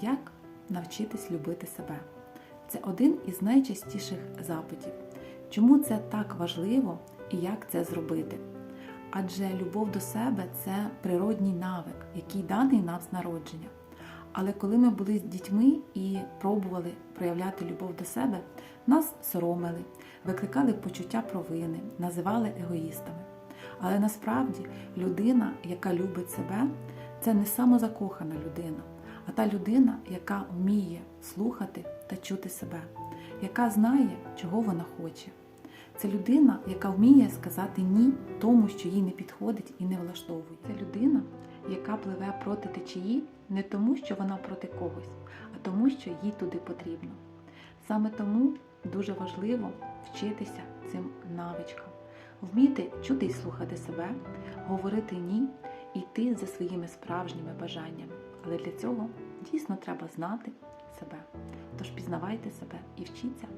Як навчитись любити себе? Це один із найчастіших запитів. Чому це так важливо і як це зробити? Адже любов до себе це природній навик, який даний нам з народження. Але коли ми були з дітьми і пробували проявляти любов до себе, нас соромили, викликали почуття провини, називали егоїстами. Але насправді людина, яка любить себе, це не самозакохана людина, а та людина, яка вміє слухати та чути себе, яка знає, чого вона хоче. Це людина, яка вміє сказати ні тому, що їй не підходить і не влаштовує. Це людина, яка пливе проти течії не тому, що вона проти когось, а тому, що їй туди потрібно. Саме тому дуже важливо вчитися цим навичкам, вміти чути і слухати себе, говорити ні, йти за своїми справжніми бажаннями. Але для цього дійсно треба знати себе. Тож пізнавайте себе і вчіться.